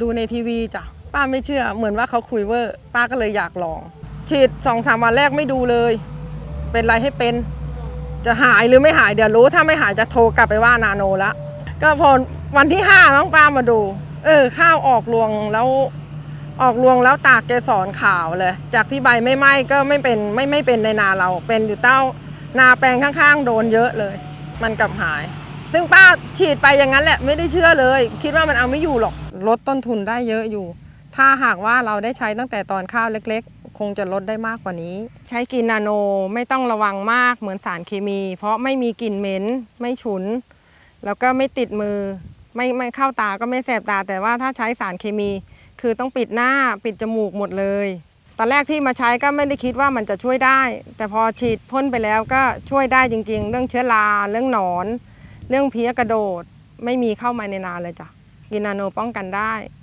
ดูในทีวีจ้ะป้าไม่เชื่อ เหมือนว่าเขาคุยเวอร์ป้าก็เลยอยากลอง ฉีดสองสามวันแรกไม่ดูเลย เป็นไรให้เป็น จะหายหรือไม่หายเดี๋ยวรู้ ถ้าไม่หายจะโทรกลับไปว่านาโนละก็พอวันที่ห้าน้องป้ามาดู เออ ข้าวออกรวงแล้วออกรวงแล้วตากเกสรขาวเลย จากที่ใบไม่ไหม้ก็ไม่เป็นไม่ไม่เป็นในนาเรา เป็นอยู่เต้านาแปลงข้างๆ โดนเยอะเลย มันกลับหาย ซึ่งป้าฉีดไปอย่างนั้นแหละไม่ได้เชื่อเลย คิดว่ามันเอาไม่อยู่หรอก ลดต้นทุนได้เยอะอยู่ ถ้าหากว่าเราได้ใช้ตั้งแต่ตอนข้าวเล็กๆ คงจะลดได้มากกว่านี้ ใช้กินนาโนไม่ต้องระวังมากเหมือนสารเคมี เพราะไม่มีกลิ่นเหม็นไม่ฉุน แล้วก็ไม่ติดมือ ไม่ไม่เข้าตาก็ไม่แสบตา แต่ว่าถ้าใช้สารเคมี คือต้องปิดหน้าปิดจมูกหมดเลยตอนแรกที่มาใช้ก็ไม่ได้คิดว่ามันจะช่วยได้ แต่พอฉีดพ่นไปแล้วก็ช่วยได้จริง ๆ เรื่องเชื้อราเรื่องหนอน เรื่องเพี้ยกระโดดไม่มีเข้ามาในนาเลยจ้ะกินนาโนป้องกันได้